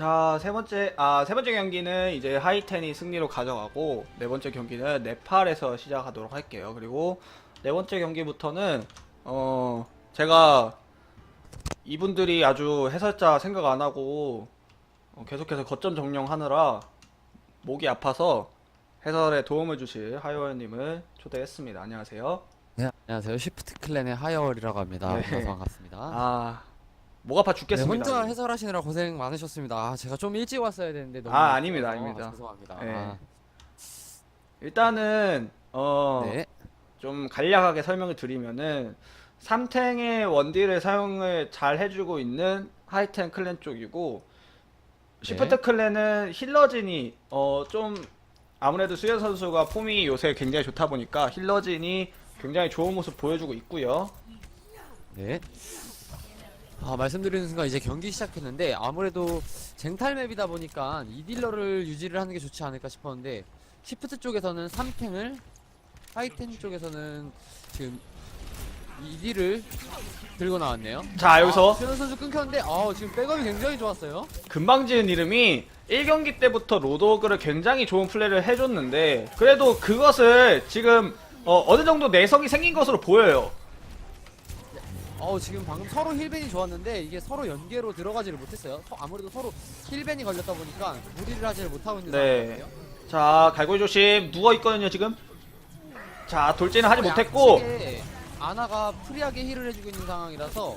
자, 세 번째, 아, 세 번째 경기는 이제 하이텐이 승리로 가져가고, 네 번째 경기는 네팔에서 시작하도록 할게요. 그리고 네 번째 경기부터는, 어, 제가 이분들이 아주 해설자 생각 안 하고, 어, 계속해서 거점 정령하느라 목이 아파서 해설에 도움을 주실 하이워님을 초대했습니다. 안녕하세요. 네, 안녕하세요. 시프트 클랜의 하이어월이라고 합니다. 네. 반갑습니다. 아, 목 아파 네, 죽겠습니다. 혼자 해설하시느라 고생 많으셨습니다. 아, 제가 좀 일찍 왔어야 되는데 너무 아, 아닙니다, 늦어서 아닙니다. 죄송합니다. 네. 아, 일단은, 어, 네. 좀 간략하게 설명을 드리면은 삼탱의 원딜을 사용을 잘 해주고 있는 하이텐 클랜 쪽이고 시프트 네. 클랜은 힐러진이 어 좀 아무래도 수현 선수가 폼이 요새 굉장히 좋다 보니까 힐러진이 굉장히 좋은 모습 보여주고 있고요. 네. 아, 말씀드리는 순간 이제 경기 시작했는데 아무래도 쟁탈 맵이다 보니까 이 딜러를 유지를 하는 게 좋지 않을까 싶었는데 시프트 쪽에서는 3탱을 하이텐 쪽에서는 지금 이 딜을 들고 나왔네요. 자 여기서 아, 수현 선수 끊겼는데 아, 지금 백업이 굉장히 좋았어요. 금방 지은 이름이 1경기 때부터 로드오그를 굉장히 좋은 플레이를 해줬는데 그래도 그것을 지금 어, 느 정도 내성이 생긴 것으로 보여요. 어 지금 방금 서로 힐벤이 좋았는데 이게 서로 연계로 들어가지를 못했어요. 서- 아무래도 서로 힐벤이 걸렸다 보니까 무리를 하지를 못하고 있는 네. 상황이에요. 자 갈고리 조심 누워 있거든요 지금. 자 돌진은 하지 못했고 양측에 아나가 프리하게 힐을 해주고 있는 상황이라서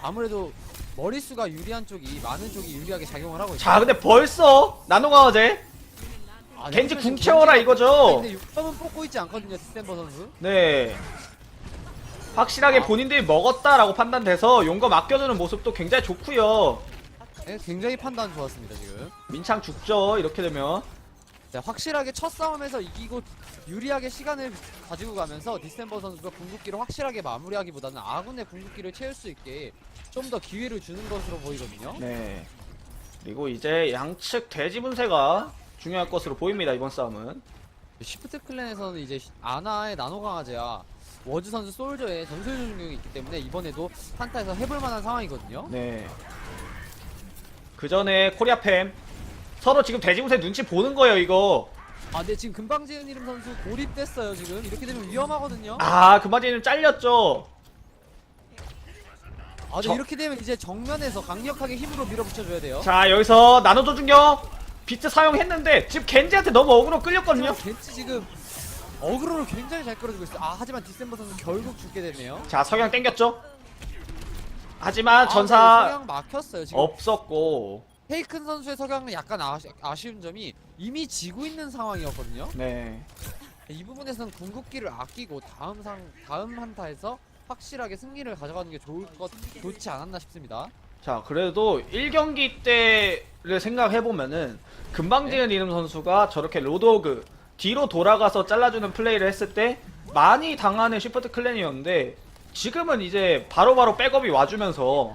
아무래도 머릿수가 유리한 쪽이 많은 쪽이 유리하게 작용을 하고 있어요. 자 근데 벌써 나노강화제 아, 겐지 지금 궁 채워라 이거죠. 근데 6점은 뽑고 있지 않거든요, 디셈버 선수. 네. 확실하게 본인들이 먹었다라고 판단돼서 용검 아껴주는 모습도 굉장히 좋고요. 네, 굉장히 판단 좋았습니다 지금. 민창 죽죠 이렇게 되면. 자, 확실하게 첫 싸움에서 이기고 유리하게 시간을 가지고 가면서 디셈버 선수가 궁극기를 확실하게 마무리하기보다는 아군의 궁극기를 채울 수 있게 좀 더 기회를 주는 것으로 보이거든요. 네. 그리고 이제 양측 돼지 분쇄가 중요할 것으로 보입니다 이번 싸움은. 시프트 클랜에서는 이제 시- 아나의 나노 강화제와 워즈 선수 솔저의 전술 조준경이 있기 때문에 이번에도 한타에서 해볼 만한 상황이거든요. 네. 그 전에 코리아팸 서로 지금 돼지 분쇄 눈치 보는 거예요 이거. 아, 근데 지금 금방 지은 이름 선수 고립됐어요 지금. 이렇게 되면 위험하거든요. 아 그마디는 잘렸죠. 아, 근데 저- 이렇게 되면 이제 정면에서 강력하게 힘으로 밀어붙여줘야 돼요. 자 여기서 나노 조준경 비트 사용했는데 지금 겐지한테 너무 어그로 끌렸거든요. 겐지 지금 어그로를 굉장히 잘 끌어주고 있어요. 아, 하지만 디셈버 선수 결국 죽게 되네요. 자 석양 땡겼죠. 하지만 아, 전사 석양 막혔어요 지금. 없었고 페이큰 선수의 석양은 약간 아쉬, 아쉬 운 점이 이미 지고 있는 상황이었거든요. 네. 이 부분에서는 궁극기를 아끼고 다음 상 다음 한타에서 확실하게 승리를 가져가는 게 좋을 것 좋지 않았나 싶습니다. 자 그래도 1경기 때를 생각해 보면은 금방 지은 이름 선수가 저렇게 로드오그 뒤로 돌아가서 잘라주는 플레이를 했을 때 많이 당하는 시프트 클랜이었는데 지금은 이제 바로바로 백업이 와주면서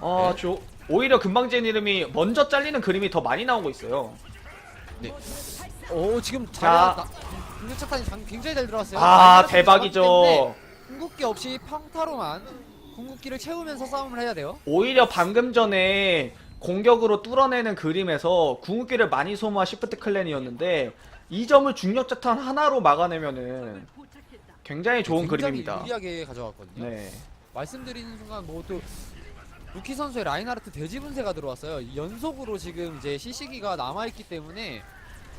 어, 네. 저, 오히려 금방 지은 이름이 먼저 잘리는 그림이 더 많이 나오고 있어요. 오 지금 자. 자야 궁극 차탄이 장- 굉장히 잘 들어왔어요. 아 대박이죠. 궁극기 없이 평타로만 궁극기를 채우면서 싸움을 해야 돼요. 오히려 방금 전에 공격으로 뚫어내는 그림에서 궁극기를 많이 소모한 시프트 클랜이었는데 이 점을 중력 자탄 하나로 막아내면은 굉장히 좋은 굉장히 그림입니다. 유리하게 가져갔거든요. 네. 말씀드리는 순간 뭐 또 루키 선수의 라인하르트 돼지 분쇄가 들어왔어요. 연속으로 지금 이제 시시기가 남아 있기 때문에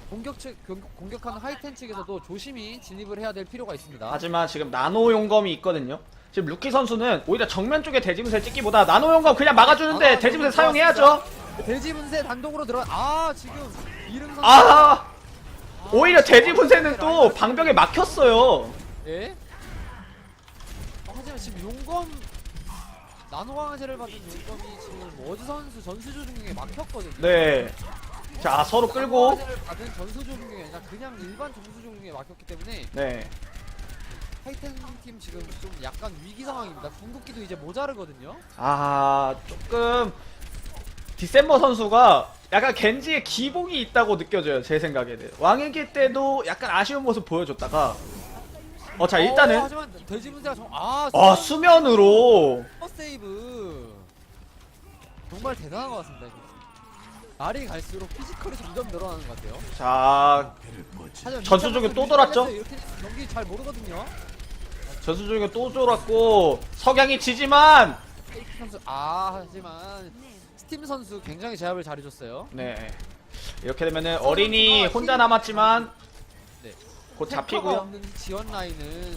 공격 측 공격- 공격 하는 하이텐 측에서도 조심히 진입을 해야 될 필요가 있습니다. 하지만 지금 나노 용검이 있거든요. 지금 루키 선수는 오히려 정면 쪽에 대지분세 찍기보다 나노 용검 그냥 막아주는데 아, 대지분세 너무 사용해야죠. 돼지 분쇄 단독으로 들어. 아 지금 이름 선수. 아 오히려 아, 대지분세는 또. 방벽에 막혔어요. 예? 어, 하지만 지금 용검 나노 강화제를 받은 용검이 지금 워즈 선수 전수조 중에 막혔거든요. 네. 자 서로 끌고 강화제를 받은 전수조 중에 아니라 그냥 일반 전수조 중에 막혔기 때문에 네. 하이텐 팀 지금 좀 약간 위기 상황입니다. 궁극기도 이제 모자르거든요. 아 조금 디셈버 선수가 약간 겐지의 기복이 있다고 느껴져요 제 생각에는 길 때도 약간 아쉬운 모습 보여줬다가 어 자 어, 일단은 하지만 돼지 분쇄가 정... 아, 아 수면으로 슈퍼 세이브 정말 대단한 것 같습니다. 이거. 날이 갈수록 피지컬이 점점 늘어나는 것 같아요. 자 하지만 전수 중에 또 돌았죠? 이렇게 경기 잘 모르거든요. 전수 중에 또 졸았고 석양이 지지만 선수 아 하지만 스팀 선수 굉장히 제압을 잘해줬어요. 네 이렇게 되면은 어린이 혼자 남았지만 네. 곧 탱커가 잡히고요 없는 지원 라인은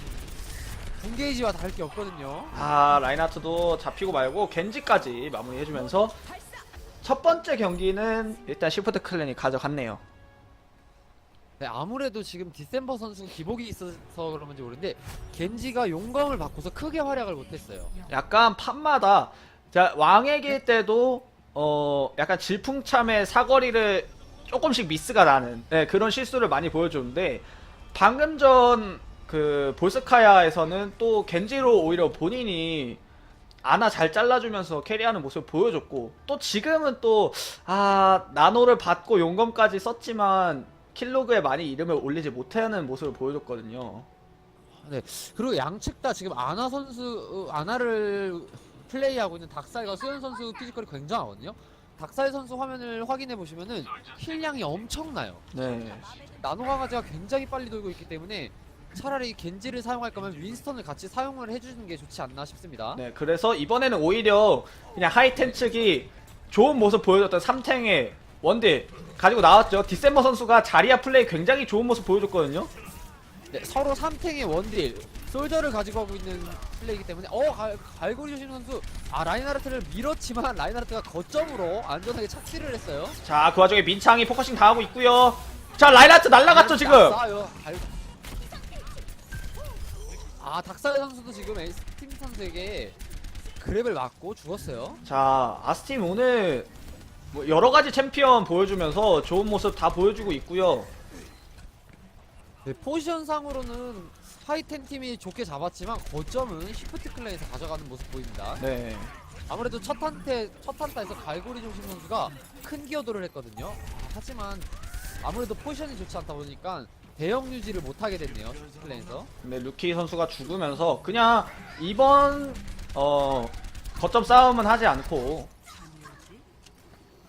분게이지와 다를 게 없거든요. 아 라인하트도 잡히고 말고 겐지까지 마무리해주면서 첫 번째 경기는 일단 시프트 클랜이 가져갔네요 네, 아무래도 지금 디셈버 선수 기복이 있어서 그런지 모르는데 겐지가 용검을 받고서 크게 활약을 못했어요. 약간 판마다 자 왕의 길 때도 어 약간 질풍참의 사거리를 조금씩 미스가 나는 네, 그런 실수를 많이 보여줬는데 방금 전 그 볼스카야에서는 또 겐지로 오히려 본인이 아나 잘 잘라주면서 캐리하는 모습을 보여줬고 또 지금은 또 아 나노를 받고 용검까지 썼지만 킬로그에 많이 이름을 올리지 못하는 모습을 보여줬거든요. 그리고 양측 다 지금 아나 선수 어, 아나를 플레이하고 있는 닭살과 수현 선수 피지컬이 굉장하거든요. 닭살 선수 화면을 확인해 보시면은 킬량이 엄청나요. 네. 나노 강아지가 굉장히 빨리 돌고 있기 때문에 차라리 겐지를 사용할 거면 윈스턴을 같이 사용을 해주는 게 좋지 않나 싶습니다. 네, 그래서 이번에는 오히려 그냥 하이텐 측이 좋은 모습 보여줬던 삼탱의 원딜 가지고 나왔죠. 디셈버 선수가 자리아 플레이 굉장히 좋은 모습 보여줬거든요. 네, 서로 3탱의 원딜 솔저를 가지고 하고 있는 플레이이기 때문에 어 갈, 갈고리 조심 선수 아 라인하르트를 밀었지만 라인하르트가 거점으로 안전하게 착지를 했어요. 자, 그 와중에 민창이 포커싱 당하고 있고요. 자, 라이라트 날라갔죠 지금. 싸요. 갈... 아 닭살 선수도 지금 에이스 팀 선수에게 그랩을 맞고 죽었어요. 자, 아스팀 오늘 뭐 여러 가지 챔피언 보여주면서 좋은 모습 다 보여주고 있고요. 네, 포지션 상으로는 하이텐 팀이 좋게 잡았지만 거점은 시프트 클랜에서 가져가는 모습 보입니다. 네. 아무래도 첫 한테 첫 한타에서 갈고리 중심 선수가 큰 기여도를 했거든요. 아, 하지만 아무래도 포지션이 좋지 않다 보니까 대형 유지를 못 하게 됐네요. 시프트 클랜에서. 근데 루키 선수가 죽으면서 그냥 이번 어 거점 싸움은 하지 않고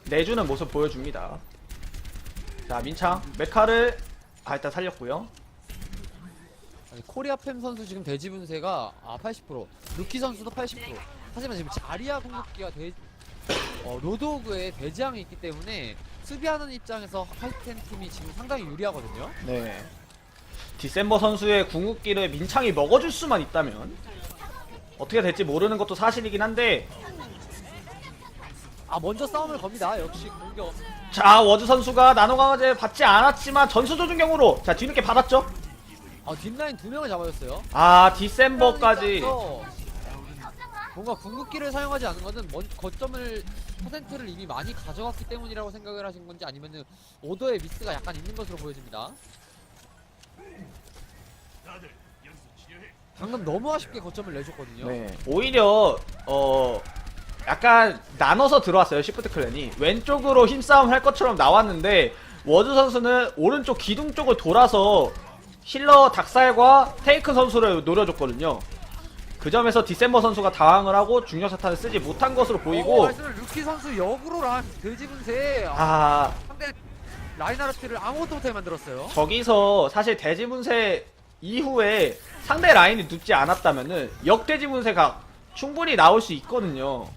내주는 모습 보여줍니다. 자 민창 메카를 아 일단 살렸고요. 아니, 코리아 팸 선수 지금 대지 분세가 아 80%, 루키 선수도 80%. 하지만 지금 자리아 공격기가 대 어, 로드오그에 대지항이 있기 때문에 수비하는 입장에서 하이텐 팀이 지금 상당히 유리하거든요. 네. 디셈버 선수의 궁극기를 민창이 먹어줄 수만 있다면 어떻게 될지 모르는 것도 사실이긴 한데 아 먼저 싸움을 겁니다. 역시 공격. 자 워즈 선수가 나노 강화제 받지 않았지만 전수 조준경으로 자 뒤늦게 받았죠. 아 뒷라인 두 명을 잡아줬어요. 아 디셈버까지 뭔가 궁극기를 사용하지 않은 것은 먼 거점을 퍼센트를 이미 많이 가져갔기 때문이라고 생각을 하신 건지 아니면은 오더의 미스가 약간 있는 것으로 보여집니다. 방금 너무 아쉽게 거점을 내줬거든요. 네. 오히려 어 약간 나눠서 들어왔어요 시프트 클랜이 왼쪽으로 힘싸움 할 것처럼 나왔는데 워즈 선수는 오른쪽 기둥 쪽을 돌아서 힐러 닭살과 테이크 선수를 노려줬거든요. 그 점에서 디셈버 선수가 당황을 하고 중력 사탄을 쓰지 못한 것으로 오, 보이고 말씀을 루키 선수 역으로 라 돼지분세 아, 아 상대 라인하르트를 아무것도 못하게 만들었어요. 저기서 사실 대지분쇄 이후에 상대 라인이 눕지 않았다면은 역대지분쇄가 충분히 나올 수 있거든요.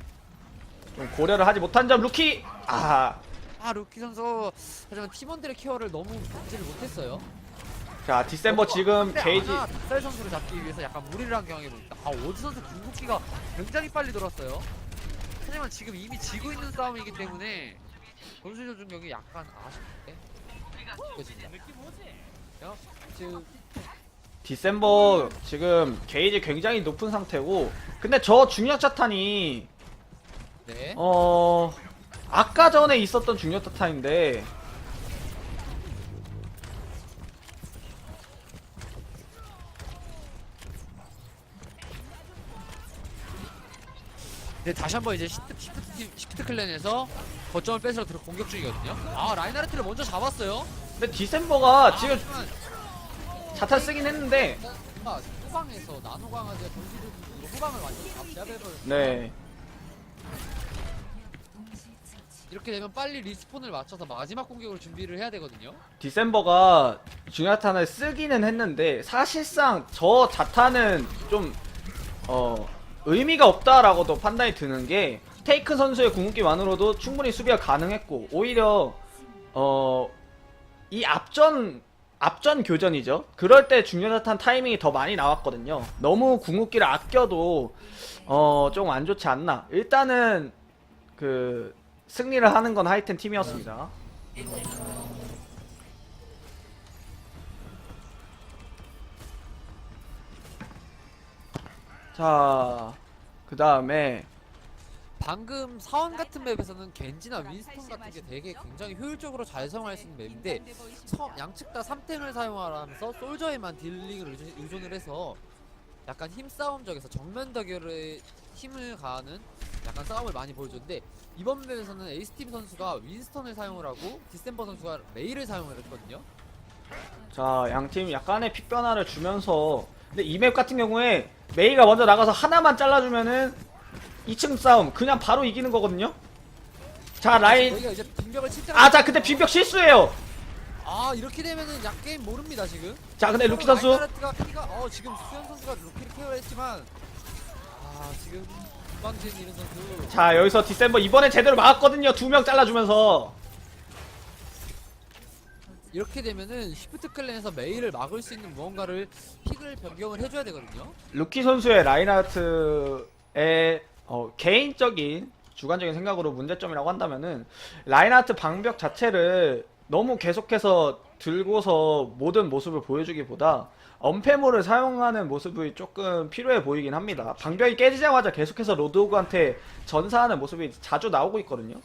좀 고려를 하지 못한 점 루키 아 아 루키 선수 하지만 팀원들의 케어를 너무 받지를 못했어요. 자 디셈버 지금 상대 게이지 닭살 선수를 잡기 위해서 약간 무리를 한 경향이 보입니다. 아 오즈 선수 궁극기가 굉장히 빨리 돌았어요. 하지만 지금 이미 지고 있는 싸움이기 때문에 점수 조준경이 약간 아쉽게 느껴집니다. 야, 지금 디셈버 지금 게이지 굉장히 높은 상태고 근데 저 중력 자탄이 네. 어 아까 전에 있었던 중력 자탄인데 네, 다시 한번 이제 시프트, 팀- 시프트 클랜에서 거점을 뺏으러 들어 공격 중이거든요. 아 라인하르트를 먼저 잡았어요. 근데 디셈버가 지금 하지만 자탄 쓰긴 했는데 아, 후방에서 나노 강아지가 전시적으로 후방을 완전히 다 제압해버렸어요. 네 이렇게 되면 빨리 리스폰을 맞춰서 마지막 공격을 준비를 해야 되거든요. 디셈버가 중야탄을 쓰기는 했는데 사실상 저 자탄은 좀 어, 의미가 없다라고도 판단이 드는 게 테이크 선수의 궁극기만으로도 충분히 수비가 가능했고 오히려 어, 이 앞전 앞전 교전이죠. 그럴 때 중요자탄 타이밍이 더 많이 나왔거든요. 너무 궁극기를 아껴도 어, 좀 안 좋지 않나. 일단은 그 승리를 하는 건 하이텐 팀이었습니다. 자, 그 다음에 방금 사원 같은 맵에서는 겐지나 윈스턴 같은 게 되게 굉장히 효율적으로 잘 사용할 수 있는 맵인데 서- 양측 다 3템을 사용하면서 솔저에만 딜링을 의존- 의존을 해서 약간 힘싸움적에서 정면 대결에 힘을 가하는 약간 싸움을 많이 보여줬는데 이번 맵에서는 에이스팀 선수가 윈스턴을 사용을 하고 디셈버 선수가 레이를 사용을 했거든요 자, 양팀 약간의 픽 변화를 주면서 근데 이 맵 같은 경우에 메이가 먼저 나가서 하나만 잘라주면은 2층 싸움 그냥 바로 이기는 거거든요. 자, 라인 저희가 이제 빈벽을 칠 아, 자, 근데 빈벽 실수예요. 아 이렇게 되면은 약 게임 모릅니다 지금 자, 근데 루키 선수 피가 어 지금 수현 선수가 루키를 케어했지만 아 지금 금방진 이런 선수 자, 여기서 디셈버 이번에 제대로 막았거든요. 두 명 잘라주면서 이렇게 되면은 시프트 클랜에서 메이를 막을 수 있는 무언가를 픽을 변경을 해줘야 되거든요. 루키 선수의 라인하트의 어, 개인적인 주관적인 생각으로 문제점이라고 한다면은 라인하트 방벽 자체를 너무 계속해서 들고서 모든 모습을 보여주기보다 언패물을 사용하는 모습이 조금 필요해 보이긴 합니다. 방벽이 깨지자마자 계속해서 로드오그한테 전사하는 모습이 자주 나오고 있거든요.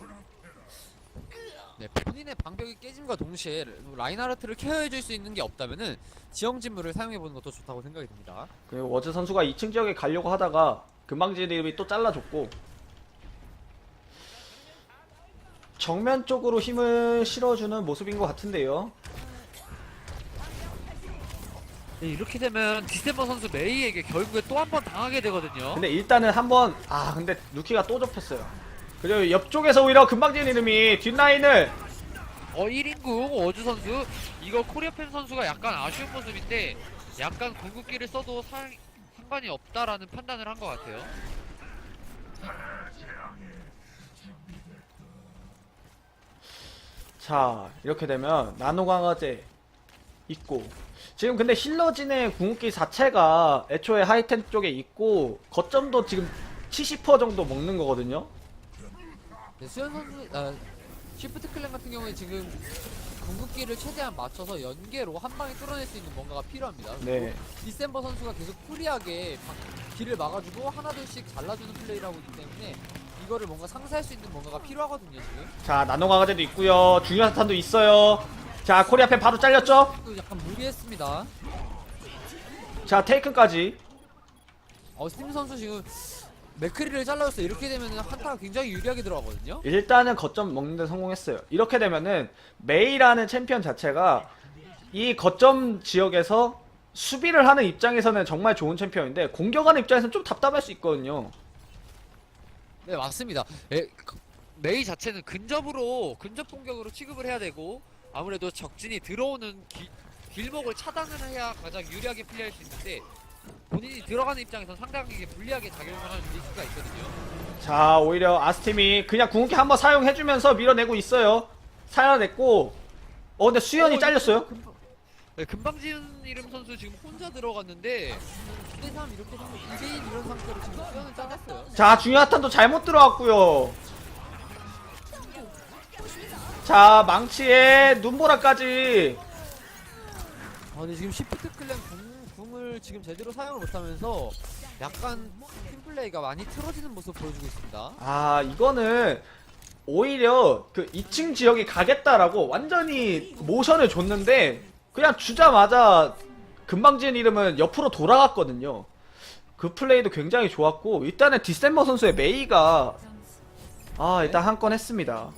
네, 본인의 방벽이 깨짐과 동시에 라인하르트를 케어해줄 수 있는 게 없다면은 지형 진물을 사용해보는 것도 좋다고 생각이 듭니다. 그리고 워즈 선수가 2층 지역에 가려고 하다가 금방지립이 또 잘라줬고 정면 쪽으로 힘을 실어주는 모습인 것 같은데요. 네, 이렇게 되면 디셈버 선수 메이에게 결국에 또 한 번 당하게 되거든요. 근데 일단은 한번 아 근데 루키가 또 접혔어요. 그리고 옆쪽에서 오히려 금방진 이름이 뒷라인을 어 1인국 어주 선수 이거 코리아팬 선수가 약간 아쉬운 모습인데 약간 궁극기를 써도 상, 상관이 없다라는 판단을 한 것 같아요. 자 이렇게 되면 나노 강화제 있고 지금 근데 힐러진의 궁극기 자체가 애초에 하이텐 쪽에 있고 거점도 지금 70% 정도 먹는 거거든요. 네, 수현 선수 아, 쉬프트 클랜 같은 경우에 지금 궁극기를 최대한 맞춰서 연계로 한 방에 뚫어낼 수 있는 뭔가가 필요합니다. 네. 디셈버 선수가 계속 프리하게 바- 길을 막아주고 하나둘씩 잘라주는 플레이를 하고 있기 때문에 이거를 뭔가 상쇄할 수 있는 뭔가가 필요하거든요 지금. 자 나노 강화제도 있고요. 중요한 사탄도 있어요. 자 코리아 팬 바로 잘렸죠? 또 약간 무리했습니다. 자 테이큰까지 어 스팀 선수 지금 맥크리를 잘라줬어. 이렇게 되면은 한타가 굉장히 유리하게 들어가거든요. 일단은 거점 먹는데 성공했어요. 이렇게 되면은 메이라는 챔피언 자체가 이 거점 지역에서 수비를 하는 입장에서는 정말 좋은 챔피언인데 공격하는 입장에서는 좀 답답할 수 있거든요. 네 맞습니다. 에, 그, 메이 자체는 근접으로 근접 공격으로 취급을 해야 되고 아무래도 적진이 들어오는 기- 길목을 차단을 해야 가장 유리하게 플레이할 수 있는데 본인이 들어가는 입장에선 상당히 불리하게 작용을 하는 리스크가 있거든요. 자 오히려 아스팀이 그냥 궁극기 한번 사용해주면서 밀어내고 있어요. 사용했고 어 근데 수연이 어, 잘렸어요. 금방, 네, 금방지은 이름 선수 지금 혼자 들어갔는데 2대3 이렇게 상태 2대1 이런 상태로 지금 수연을 잘랐어요. 자 중요한 탄도 잘못 들어갔고요. 자 망치에 눈보라까지 아, 근데 지금 시프트 클랜 궁, 궁을 지금 제대로 사용을 못하면서 약간 팀플레이가 많이 틀어지는 모습 보여주고 있습니다. 아 이거는 오히려 그 2층 지역에 가겠다라고 완전히 모션을 줬는데 그냥 주자마자 금방 지은 이름은 옆으로 돌아갔거든요. 그 플레이도 굉장히 좋았고 일단은 디셈버 선수의 메이가 아 일단 한 건 했습니다.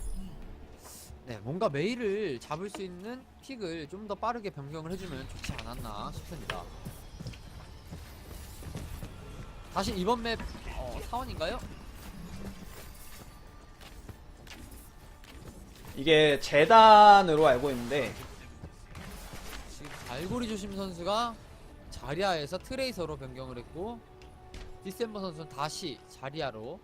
네, 뭔가 메일을 잡을 수 있는 픽을 좀 더 빠르게 변경을 해주면 좋지 않았나 싶습니다. 다시 이번 맵 어, 사원인가요? 이게 재단으로 알고 있는데 지금 갈고리 조심 선수가 자리아에서 트레이서로 변경을 했고 디셈버 선수는 다시 자리아로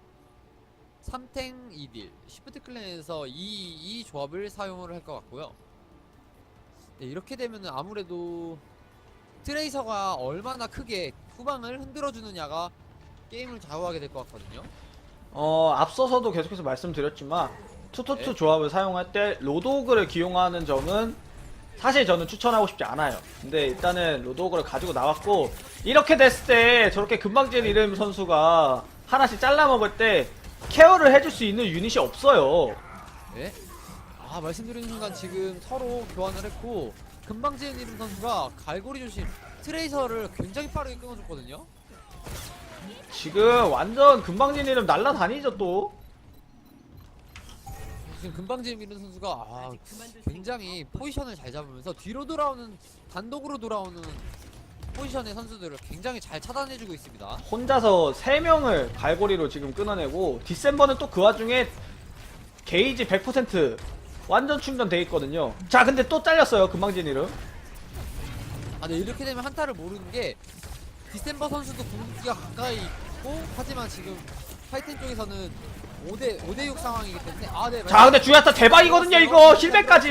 3탱 2딜 시프트 클랜에서 이, 이 조합을 사용을 할 것 같고요 네, 이렇게 되면은 아무래도 트레이서가 얼마나 크게 후방을 흔들어 주느냐가 게임을 좌우하게 될 것 같거든요 어 앞서서도 계속해서 말씀드렸지만 투투투 네. 조합을 사용할 때 로도그를 기용하는 점은 사실 저는 추천하고 싶지 않아요. 근데 일단은 로도그를 가지고 나왔고 이렇게 됐을 때 저렇게 금방진 이름 선수가 하나씩 잘라 먹을 때 케어를 해줄 수 있는 유닛이 없어요. 네. 아 말씀드리는 순간 지금 서로 교환을 했고 금방 지은 이름 선수가 갈고리 조심 트레이서를 굉장히 빠르게 끊어줬거든요. 지금 완전 금방진 이름 날라다니죠 또. 지금 금방 지은 이름 선수가 아, 굉장히 포지션을 잘 잡으면서 뒤로 돌아오는 단독으로 돌아오는 포지션의 선수들을 굉장히 잘 차단해주고 있습니다. 혼자서 3명을 갈고리로 지금 끊어내고 디셈버는 또 그 와중에 게이지 100% 완전 충전돼 있거든요. 자 근데 또 잘렸어요 금방진 이름. 아, 네, 이렇게 되면 한타를 모르는 게 디셈버 선수도 궁극기가 가까이 있고 하지만 지금 파이튼 쪽에서는 5대 5대 6 상황이기 때문에 아, 네. 자 근데 주야타 대박이거든요 이거 힐백까지.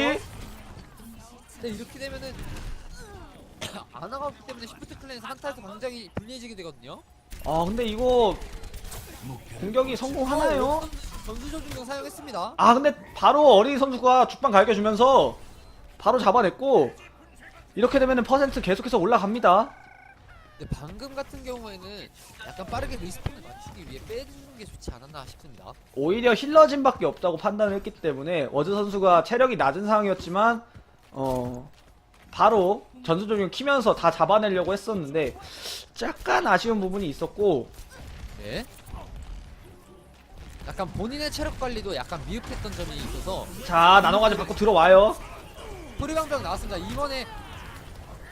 네, 이렇게 되면은 아나가 없기 때문에 시프트 클랜에서 한타에서 굉장히 불리해지게 되거든요. 아 근데 이거 공격이 성공하나요? 어, 전수 조준경 사용했습니다. 아 근데 바로 어린 선수가 죽방 갈겨주면서 바로 잡아냈고 이렇게 되면은 퍼센트 계속해서 올라갑니다. 네, 방금 같은 경우에는 약간 빠르게 리스폰을 맞추기 위해 빼주는 게 좋지 않았나 싶습니다. 오히려 힐러진밖에 없다고 판단을 했기 때문에 워즈 선수가 체력이 낮은 상황이었지만 어 바로 전수조경 키면서 다 잡아내려고 했었는데 약간 아쉬운 부분이 있었고 네. 약간 본인의 체력 관리도 약간 미흡했던 점이 있어서 자 나눠가지고 받고 들어와요. 프리방벽 나왔습니다. 이번에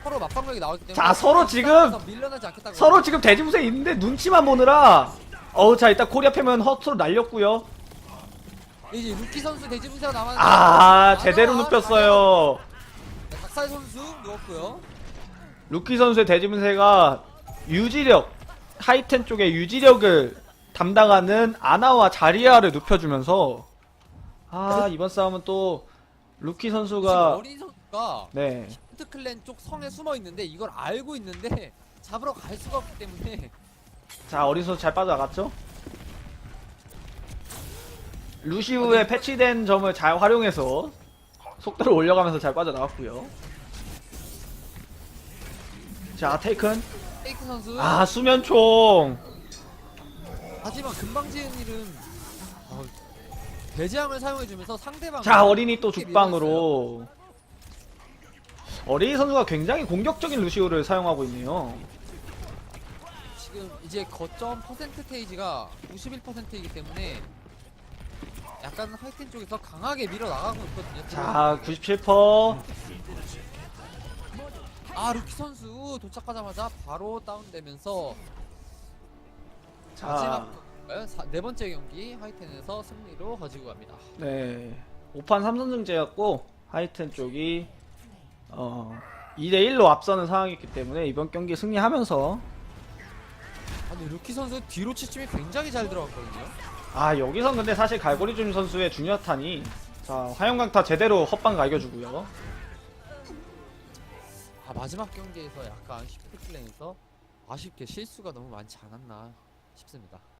서로 맞방벽이 나왔기 때문에 자, 서로 지금 밀려나지 않겠다고 서로 지금 대지부세 있는데 눈치만 보느라 어우 자 일단 코리아 패면 허투루 날렸고요. 이제 루키 선수 대지부세가 남았는데 아 제대로 눕혔어요. 네, 닭살 선수 누웠고요. 루키 선수의 대지분세가 유지력 하이텐 쪽의 유지력을 담당하는 아나와 자리아를 눕혀주면서 아 이번 싸움은 또 루키 지금 선수가 어린 선수가 네 슈트 클랜 쪽 성에 숨어 있는데 이걸 알고 있는데 잡으러 갈 수가 없기 때문에 자 어린 선수 잘 빠져나갔죠? 루시우의 패치된 점을 잘 활용해서 속도를 올려가면서 잘 빠져나왔고요. 자 테이큰. 페이크 선수. 아 수면총. 하지만 금방 지은 일은 어, 배제함을 사용해주면서 상대방 자 어린이 또 죽방으로. 어린이 선수가 굉장히 공격적인 루시오를 사용하고 있네요. 지금 이제 거점 퍼센트 테이지가 91%이기 때문에 약간 하이틴 쪽에서 강하게 밀어 나가고 있거든요. 자 97%. 아 루키 선수 도착하자마자 바로 다운되면서 자, 마지막 어, 사- 네 번째 경기 하이텐에서 승리로 가지고 갑니다. 네. 5판 3선승제였고 하이튼 쪽이 어 2대 1로 앞서는 상황이기 때문에 이번 경기 승리하면서 아니 루키 선수 뒤로 치침이 굉장히 잘 들어갔거든요. 아 여기선 근데 사실 갈고리준 선수의 중요탄이 자 화영강타 제대로 헛방 갈겨주고요 아 마지막 경기에서 약간 클랜에서 아쉽게 실수가 너무 많지 않았나 싶습니다.